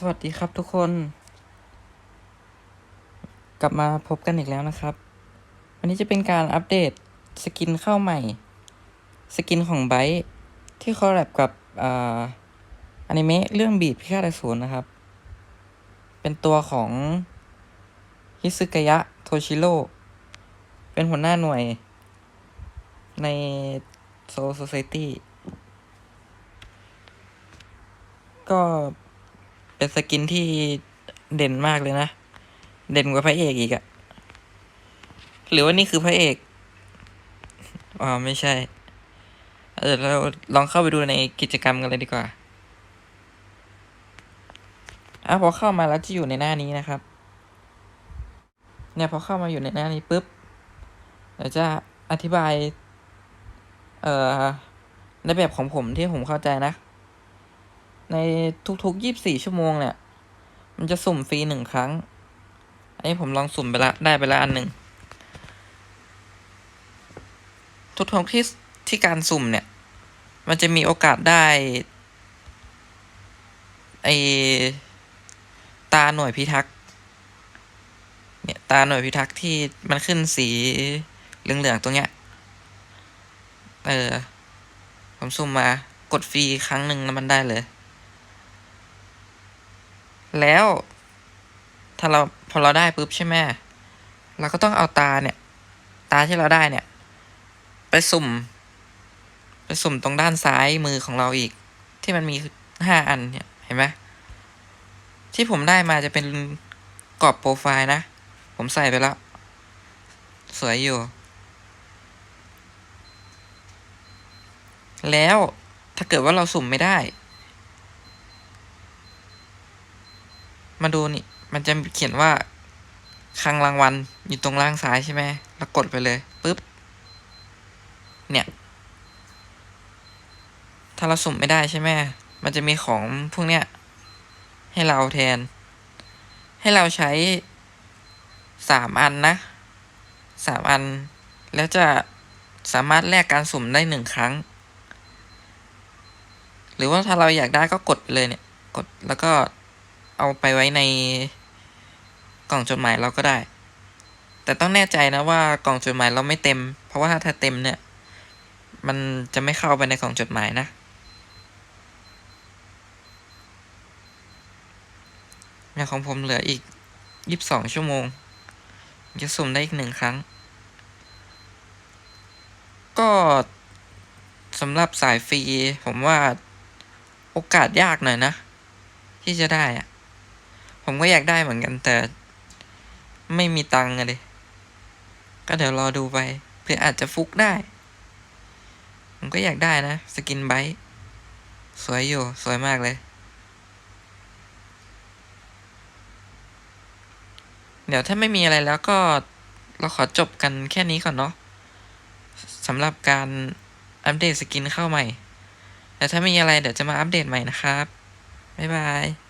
สวัสดีครับทุกคน กลับมาพบกันอีกแล้วนะครับ วันนี้จะเป็นการอัปเดตสกินเข้าใหม่ สกินของไบท์ที่คอลแลบกับอ่าอนิเมะเรื่องบีดพิฆาตอสูรนะครับ เป็นตัวของฮิซึกยะโทชิโร่เป็นหัวหน้าหน่วยในโซ s ซ c i ตี้ก็ เป็นสกินที่เด่นมากเลยนะ เด่นกว่าพระเอกอีกอะหรือว่านี่คือพระเอกอ๋อไม่ใช่เออเราลองเข้าไปดูในกิจกรรมกันเลยดีกว่าอะพอเข้ามาแล้วจะอยู่ในหน้านี้นะครับ เนี่ยพอเข้ามาอยู่ในหน้านี้ปุ๊บเดี๋ยวจะอธิบาย เอ่อในแบบของผมที่ผมเข้าใจนะ ในทุกๆยี่บสี่ชั่วโมงเนี่ย มันจะสุ่มฟรีหนึ่งครั้ง อันนี้ผมลองสุ่มไปละ ได้ไปละอันหนึ่ง ทุกๆที่ที่การสุ่มเนี่ย มันจะมีโอกาสได้ไอตาหน่วยพิทักษ์ เนี่ยตาหน่วยพิทักษ์ที่มันขึ้นสีเหลืองๆตรงเนี้ย เออ ผมสุ่มมากดฟรีครั้งหนึ่งแล้วมันได้เลย แล้ว ถ้าเราพอเราได้ปุ๊บใช่ไหมเราก็ต้องเอาตาเนี่ย ตาที่เราได้เนี่ย ไปสุ่ม ไปสุ่มตรงด้านซ้ายมือของเราอีก ที่มันมีห้าอันเนี่ยเห็นไหมที่ผมได้มาจะเป็นกรอบโปรไฟล์นะ ผมใส่ไปแล้ว สวยอยู่ แล้วถ้าเกิดว่าเราสุ่มไม่ได้ มาดูนี่ มันจะเขียนว่าคลังรางวัลอยู่ตรงล่างซ้ายใช่ไหมแล้วกดไปเลยปุ๊บ เนี่ย ถ้าเราสุ่มไม่ได้ใช่ไหมมันจะมีของพวกเนี้ย ให้เราแทน ให้เราใช้สามอันนะสามอัน แล้วจะสามารถแลกการสุ่มได้หนึ่งครั้ง หรือว่าถ้าเราอยากได้ก็กดเลยเนี่ย กดแล้วก็ เอาไปไว้ในกล่องจดหมายเราก็ได้ แต่ต้องแน่ใจนะว่ากล่องจดหมายเราไม่เต็ม เพราะว่าถ้าเต็มเนี่ย มันจะไม่เข้าไปในกล่องจดหมายนะเนี่ยของผมเหลืออีกยี่สิบสองชั่วโมง จะสุ่มได้อีกหนึ่งครั้ง ก็สำหรับสายฟรี ผมว่าโอกาสยากหน่อยนะ ที่จะได้อะ ผมก็อยากได้เหมือนกันแต่ ไม่มีตังค์อะเลยก็เดี๋ยวรอดูไปเพื่ออาจจะฟุกได้ ผมก็อยากได้นะ สกินไบต์สวยอยู่ สวยมากเลย เดี๋ยวถ้าไม่มีอะไรแล้วก็เราขอจบกันแค่นี้ก่อนเนาะสำหรับการอัปเดตสกินเข้าใหม่ แต่ถ้ามีอะไรเดี๋ยวจะมาอัปเดตใหม่นะครับ บ๊ายบาย